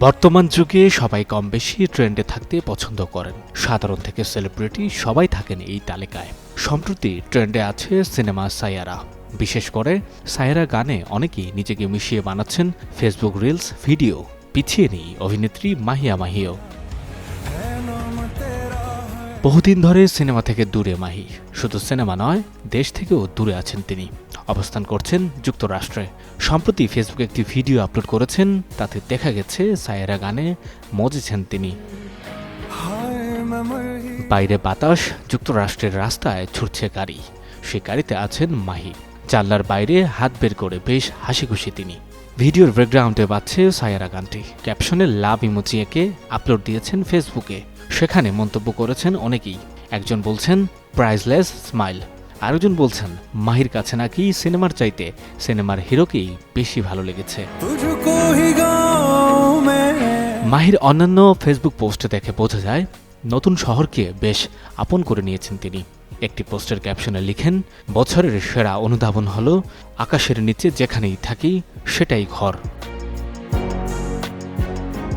বর্তমান যুগে সবাই কম বেশি ট্রেন্ডে থাকতে পছন্দ করেন। সাধারণ থেকে সেলিব্রিটি সবাই থাকেন এই তালিকায়। সম্প্রতি ট্রেন্ডে আছে সিনেমা সায়ারা। বিশেষ করে সায়রা গানে অনেকেই নিজেকে মিশিয়ে বানাচ্ছেন ফেসবুক রিলস, ভিডিও। পিছিয়ে নেই অভিনেত্রী মাহিয়া মাহিও। বহুদিন ধরে সিনেমা থেকে দূরে মাহি। শুধু সিনেমা নয়, দেশ থেকেও দূরে আছেন তিনি। অবস্থান করছেন যুক্তরাষ্ট্রে। সম্প্রতি ফেসবুকে একটি ভিডিও আপলোড করেছেন, তাতে দেখা গেছে সায়েরা গানে মজেছেন তিনি। বাইরে বাতাস, যুক্তরাষ্ট্রের রাস্তায় ছুটছে গাড়ি। সে গাড়িতে আছেন মাহি। জানলার বাইরে হাত বের করে বেশ হাসি খুশি তিনি। ভিডিওর ব্যাকগ্রাউন্ডে পাচ্ছে সায়ারা গানটি। ক্যাপশনে লাভ ইমোজি আপলোড দিয়েছেন ফেসবুকে। সেখানে মন্তব্য করেছেন অনেকেই। একজন বলছেন প্রাইজলেস স্মাইল। আরেকজন বলছেন মাহির কাছে নাকি সিনেমার চাইতে সিনেমার হিরোকেই বেশি ভালো লেগেছে। মাহির অন্যান্য ফেসবুক পোস্টে দেখে বোঝা যায় নতুন শহরকে বেশ আপন করে নিয়েছেন তিনি। একটি পোস্টের ক্যাপশনে লিখেন বছরের সেরা অনুধাবন হল আকাশের নিচে যেখানেই থাকি সেটাই ঘর।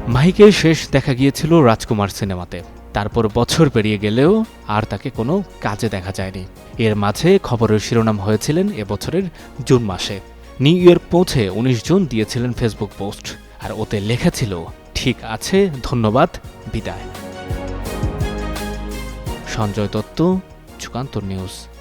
মাহিকে শেষ দেখা গিয়েছিল রাজকুমার সিনেমাতে। তারপর বছর পেরিয়ে গেলেও আর তাকে কোনো কাজে দেখা যায়নি। এর মাঝে খবরের শিরোনাম হয়েছিলেন এবছরের জুন মাসে। নিউ ইয়র্ক পৌঁছে উনিশ জুন দিয়েছিলেন ফেসবুক পোস্ট, আর ওতে লেখা ছিল, ঠিক আছে, ধন্যবাদ, বিদায়। সঞ্জয় দত্ত, যুগান্তর নিউজ।